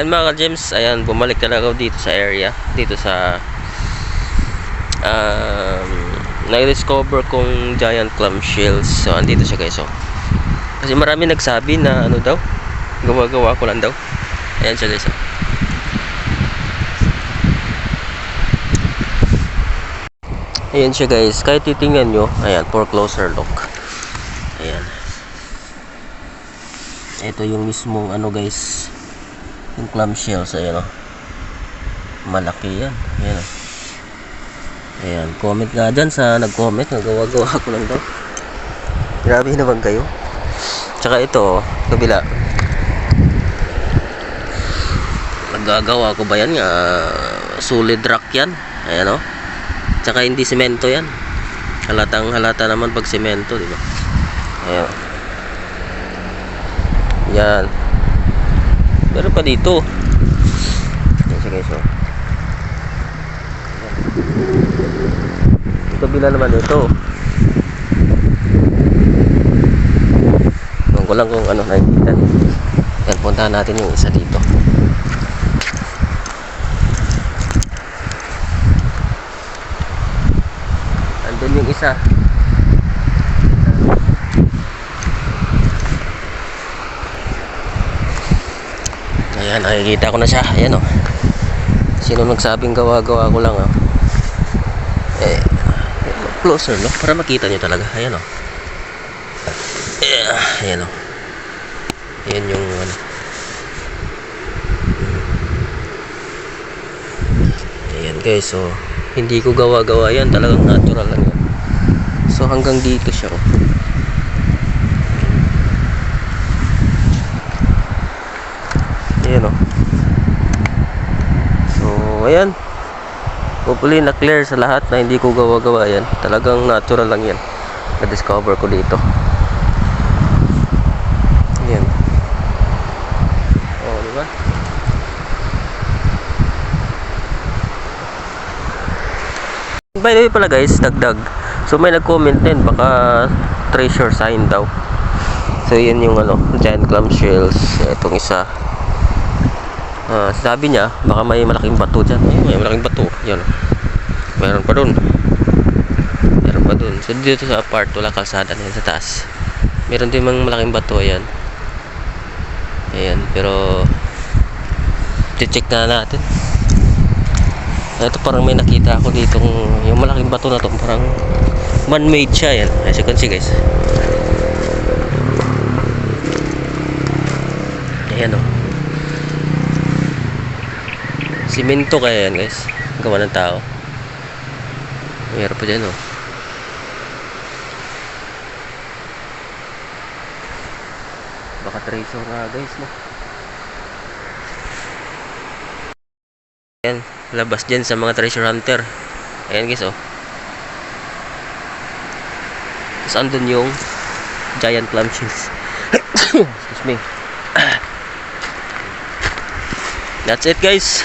Ayan mga ka-gems, ayan, bumalik talaga dito sa area, dito sa um, na-discover kong giant clamshells. So, andito siya guys, oh. Kasi marami nagsabi na ano daw, gawa-gawa ko lang daw. Ayan siya guys, oh. Ayan siya guys, kahit titingnan nyo, ayan, for closer look. Ayan. Ito yung mismong ano guys, yung clamshells, ayan o. Malaki yan. Ayan o. Ayan, comment nga dyan sa nag-comment, nagawa-gawa ko lang daw. Grabe naman kayo. Tsaka ito, oh, kabila. Nagagawa ko ba yan nga? Solid rock yan. Ayan o. Tsaka hindi semento yan. Halatang halata naman pag semento, di ba? Ayan. Yan. Meron pa dito. Siya guys, oh. Kabila naman ito. Ewan ko lang kung ano nakikita. Yan, puntahan natin yung isa dito. Andun yung isa. Ayan, nakikita ko na siya. Ayan o. Sino nagsabing gawa-gawa ko lang o. Eh, closer no? Para makita nyo talaga. Ayan o. Yeah, ayan o. Ayan yung ano. Ayan guys, so hindi ko gawa-gawa yan. Talagang natural lang yan. So hanggang dito siya oh. Ayan o. So, ayan. Hopefully, na-clear sa lahat na hindi ko gawa-gawa yan. Talagang natural lang yan. Na-discover ko dito. Ayan. Oh, di ba? By the way pala guys, dagdag. So may nag-comment din, baka treasure sign daw. So yan yung ano, giant clamshells. Itong isa. Ah, sabi niya, baka may malaking bato dyan. Ayun, may malaking bato. Yan. Meron pa dun. Meron pa dun. So dito sa part, wala kalsada na sa taas. Meron din mga malaking bato. Ayan. Ayan, pero check na natin. Ito parang may nakita ako dito yung malaking bato na to parang man-made siya yan. As you can see guys. Ayan. Oh. Simento kaya yan guys. Gawa ng tao. Mayroon pa dyan. Oh. Baka treasure na guys no. Ayan, labas dyan sa mga treasure hunter. Ayan guys oh. Tapos andun yung giant clamshells. Excuse me. That's it guys.